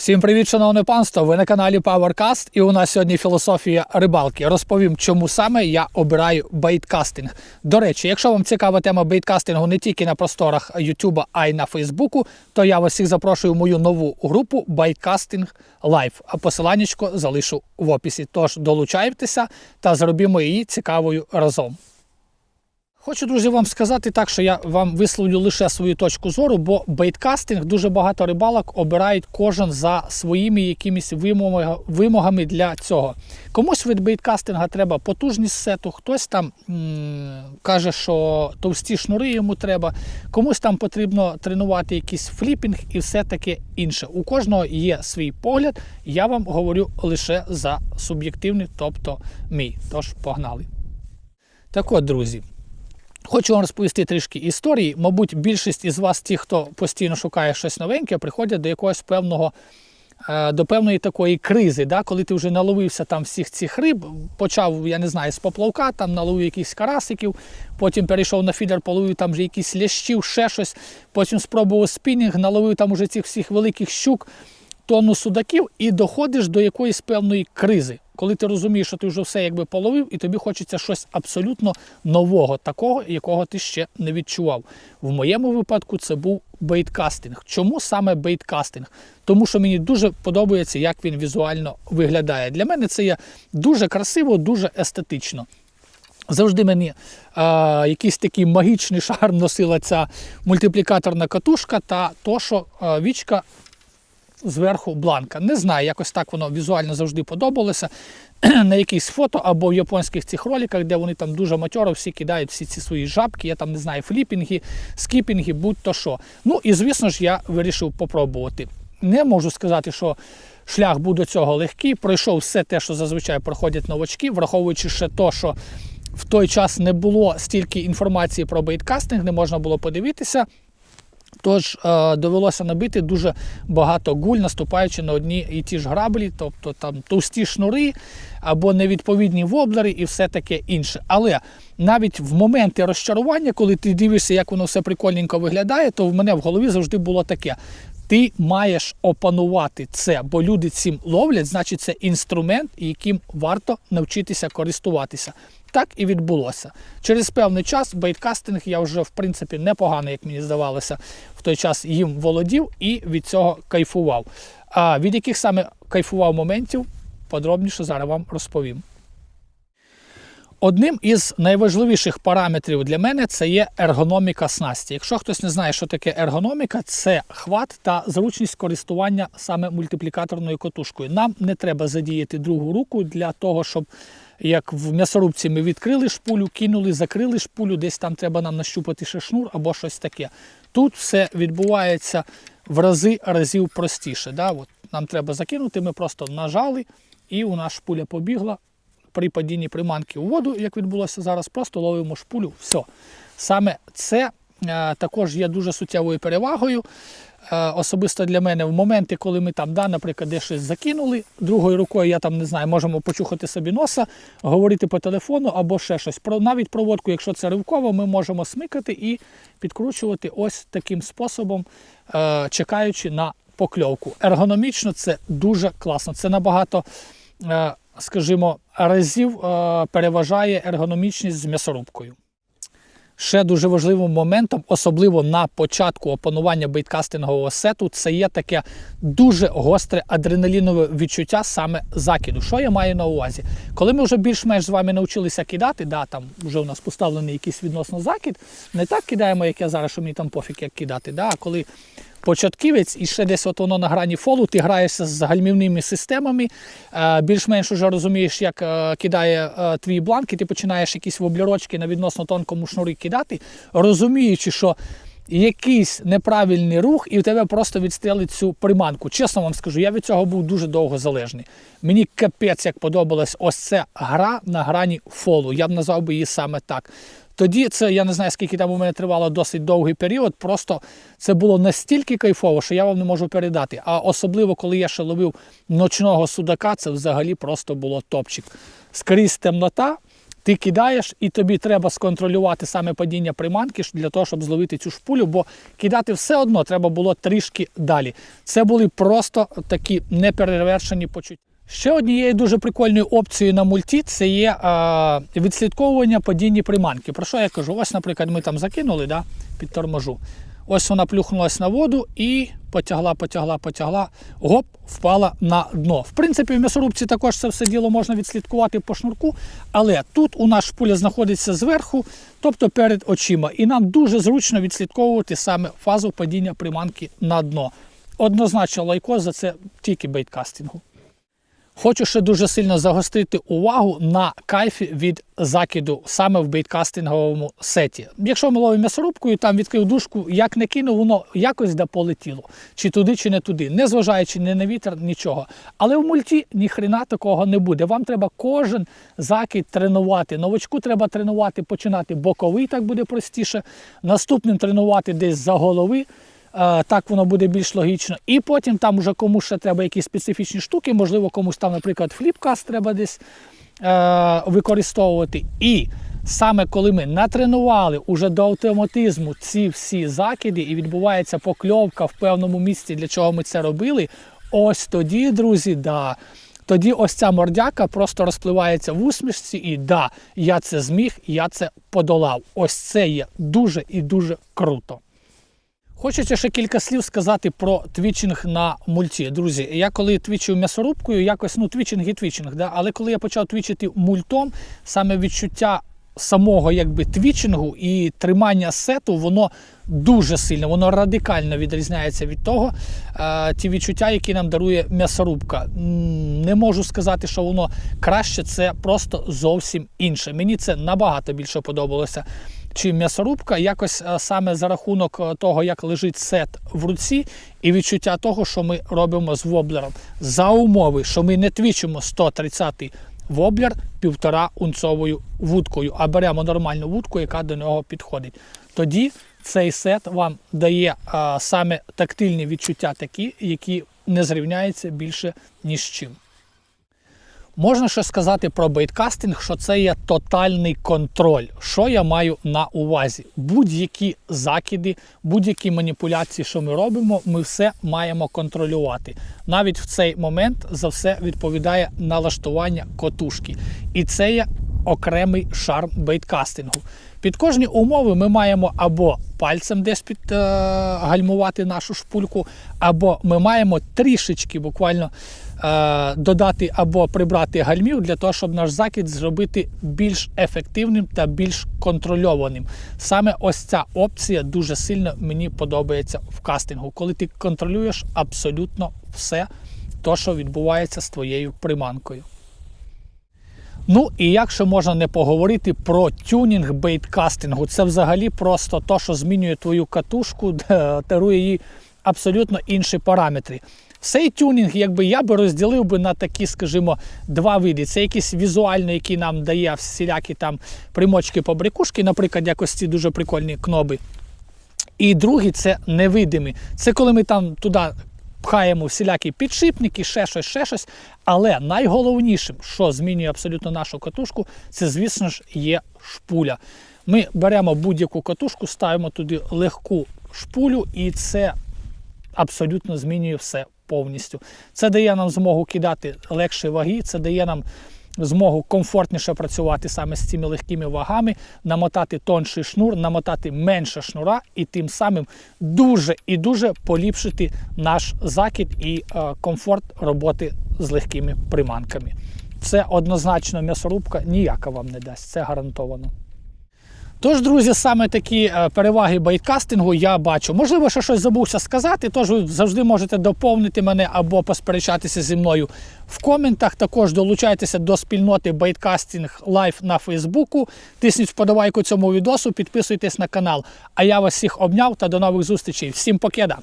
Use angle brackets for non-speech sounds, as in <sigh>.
Всім привіт, шановне панство! Ви на каналі PowerCast і у нас сьогодні філософія рибалки. Розповім, чому саме я обираю бейткастинг. До речі, якщо вам цікава тема бейткастингу не тільки на просторах YouTube, а й на Фейсбуку, то я вас всіх запрошую в мою нову групу Бейткастинг Live. А посиланнячко залишу в описі. Тож долучайтеся та зробімо її цікавою разом. Хочу, друзі, вам сказати так, що я вам висловлю лише свою точку зору, бо бейткастинг дуже багато рибалок обирають кожен за своїми якимись вимогами, для цього. Комусь від бейткастинга треба потужність сету, хтось там м- каже, що товсті шнури йому треба, комусь там потрібно тренувати якийсь фліпінг і все таке інше. У кожного є свій погляд. Я вам говорю лише за суб'єктивний, тобто мій. Тож погнали. Так от, друзі. Хочу вам розповісти трішки історії. Мабуть, більшість із вас, ті, хто постійно шукає щось новеньке, приходять до якогось певного. е, До певної такої кризи, да, коли ти вже наловився там всіх цих риб, почав, я не знаю, з поплавка, там наловив якихось карасиків, потім перейшов на фідер, половив там вже якісь лящів, ще щось, потім спробував спінінг, наловив там уже цих всіх великих щук, тонну судаків, і доходиш до якоїсь певної кризи, коли ти розумієш, що ти вже все якби половив, і тобі хочеться щось абсолютно нового, такого, якого ти ще не відчував. В моєму випадку це був бейткастинг. Чому саме бейткастинг? Тому що мені дуже подобається, як він візуально виглядає. Для мене це є дуже красиво, дуже естетично. Завжди мені е, якийсь такий магічний шарм носила ця мультиплікаторна катушка та то, що е, вічка зверху бланка. Не знаю, якось так воно візуально завжди подобалося. <clears throat> На якісь фото або в японських цих роликах, де вони там дуже матьоро всі кидають всі ці свої жабки, я там не знаю, фліпінги, скіпінги, будь-то що. Ну і звісно ж, я вирішив попробувати. Не можу сказати, що шлях був до цього легкий. Пройшов все те, що зазвичай проходять новачки, враховуючи ще то, що в той час не було стільки інформації про бейткастинг, не можна було подивитися. Тож е, довелося набити дуже багато гуль, наступаючи на одні і ті ж граблі, тобто там товсті шнури або невідповідні воблери і все таке інше. Але навіть в моменти розчарування, коли ти дивишся, як воно все прикольненько виглядає, то в мене в голові завжди було таке. Ти маєш опанувати це, бо люди цим ловлять, значить, це інструмент, яким варто навчитися користуватися. Так і відбулося. Через певний час бейткастинг я вже, в принципі, непогано, як мені здавалося, в той час їм володів і від цього кайфував. А від яких саме кайфував моментів, подробніше зараз вам розповім. Одним із найважливіших параметрів для мене це є ергономіка снасті. Якщо хтось не знає, що таке ергономіка, це хват та зручність користування саме мультиплікаторною котушкою. Нам не треба задіяти другу руку для того, щоб як в м'ясорубці ми відкрили шпулю, кинули, закрили шпулю, десь там треба нам нащупати ще шнур або щось таке. Тут все відбувається в рази разів простіше. Да? От нам треба закинути, ми просто нажали, і у нас шпуля побігла. При падінні приманки у воду, як відбулося зараз, просто ловимо шпулю. Все. Саме це е, також є дуже суттєвою перевагою. Е, особисто для мене в моменти, коли ми там, да, наприклад, де щось закинули, другою рукою я там не знаю, можемо почухати собі носа, говорити по телефону або ще щось. Про навіть проводку, якщо це ривково, ми можемо смикати і підкручувати ось таким способом, е, чекаючи на покльовку. Ергономічно це дуже класно. Це набагато, скажімо, разів е, переважає ергономічність з м'ясорубкою. Ще дуже важливим моментом, особливо на початку опанування бейткастингового сету, це є таке дуже гостре адреналінове відчуття саме закиду. Що я маю на увазі? Коли ми вже більш-менш з вами навчилися кидати, да, там вже у нас поставлений якийсь відносно закид, не так кидаємо, як я зараз, що мені там пофіг як кидати. Да, а коли початківець і ще десь от воно на грані фолу, ти граєшся з гальмівними системами, е, більш-менш вже розумієш, як е, кидає е, твій бланк, і ти починаєш якісь воблерочки на відносно тонкому шнурі кидати, розуміючи, що якийсь неправильний рух, і в тебе просто відстрелить цю приманку. Чесно вам скажу, я від цього був дуже довго залежний. Мені капець як подобалась ось ця гра на грані фолу. Я б назвав би її саме так. Тоді це я не знаю, скільки там у мене тривало досить довгий період. Просто це було настільки кайфово, що я вам не можу передати. А особливо, коли я ще ловив ночного судака, це взагалі просто було топчик. Скрізь темнота. Ти кидаєш, і тобі треба сконтролювати саме падіння приманки для того, щоб зловити цю шпулю, бо кидати все одно треба було трішки далі. Це були просто такі неперевершені почуття. Ще однією дуже прикольною опцією на мульті це є е, відслідковування падіння приманки. Про що я кажу? Ось, наприклад, ми там закинули да, під торможу. Ось вона плюхнулася на воду і потягла, потягла, потягла, гоп, впала на дно. В принципі, в м'ясорубці також це все діло можна відслідкувати по шнурку, але тут у нас шпуля знаходиться зверху, тобто перед очима. І нам дуже зручно відслідковувати саме фазу падіння приманки на дно. Однозначно лайко за це тільки бейткастингу. Хочу ще дуже сильно загострити увагу на кайфі від закиду саме в бейткастинговому сеті. Якщо ми ловимо м'ясорубкою, там відкрив дужку, як не кинув, воно якось да полетіло. Чи туди, чи не туди, незважаючи ні на вітер, нічого. Але в мульті ніхрена такого не буде. Вам треба кожен закид тренувати. Новачку треба тренувати, починати боковий, так буде простіше. Наступним тренувати десь за голови. Е, Так воно буде більш логічно. І потім там вже комусь ще треба якісь специфічні штуки, можливо, комусь там, наприклад, фліпкаст треба десь е, використовувати. І саме коли ми натренували уже до автоматизму ці всі закиди, і відбувається покльовка в певному місці, для чого ми це робили, ось тоді, друзі, да. Тоді ось ця мордяка просто розпливається в усмішці, і да, я це зміг, я це подолав. Ось це є дуже і дуже круто. Хочеться ще кілька слів сказати про твічинг на мульті. Друзі, я коли твічив м'ясорубкою, якось ну твічинг і твічинг, да? але коли я почав твічити мультом, саме відчуття самого якби твічингу і тримання сету, воно дуже сильно, воно радикально відрізняється від того, е, ті відчуття, які нам дарує м'ясорубка. Не можу сказати, що воно краще, це просто зовсім інше. Мені це набагато більше подобалося. Чи м'ясорубка якось е, саме за рахунок е, того, як лежить сет в руці, і відчуття того, що ми робимо з воблером. За умови, що ми не твічимо 130 воблер півтора унцовою вудкою, а беремо нормальну вудку, яка до нього підходить. Тоді цей сет вам дає а, саме тактильні відчуття такі, які не зрівняються більше ні з чим. Можна ще сказати про бейткастинг, що це є тотальний контроль. Що я маю на увазі? Будь-які закиди, будь-які маніпуляції, що ми робимо, ми все маємо контролювати. Навіть в цей момент за все відповідає налаштування котушки. І це є окремий шарм бейткастингу. Під кожні умови ми маємо або пальцем десь підгальмувати нашу шпульку, або ми маємо трішечки буквально е, додати або прибрати гальмів для того, щоб наш закид зробити більш ефективним та більш контрольованим. Саме ось ця опція дуже сильно мені подобається в кастингу, коли ти контролюєш абсолютно все, то, що відбувається з твоєю приманкою. Ну і як ще можна не поговорити про тюнінг бейткастингу? Це взагалі просто то, що змінює твою катушку, <laughs> дарує їй абсолютно інші параметри. Цей тюнінг, якби я би розділив би на такі, скажімо, два види. Це якийсь візуально, який нам дає всілякі там примочки побрякушки, наприклад, якось ці дуже прикольні кноби. І другий це невидимі. Це коли ми там туди пхаємо всілякі підшипники, ще щось, ще щось. Але найголовнішим, що змінює абсолютно нашу катушку, це, звісно ж, є шпуля. Ми беремо будь-яку катушку, ставимо туди легку шпулю, і це абсолютно змінює все повністю. Це дає нам змогу кидати легші ваги, це дає нам змогу комфортніше працювати саме з цими легкими вагами, намотати тонший шнур, намотати менше шнура і тим самим дуже і дуже поліпшити наш закид і е, комфорт роботи з легкими приманками. Це однозначно м'ясорубка ніяка вам не дасть, це гарантовано. Тож, друзі, саме такі е, переваги байткастингу я бачу. Можливо, що щось забувся сказати, тож ви завжди можете доповнити мене або посперечатися зі мною в коментах. Також долучайтеся до спільноти Байткастинг Лайф на Фейсбуку. Тисніть вподобайку цьому відосу, підписуйтесь на канал. А я вас всіх обняв та до нових зустрічей. Всім покеда!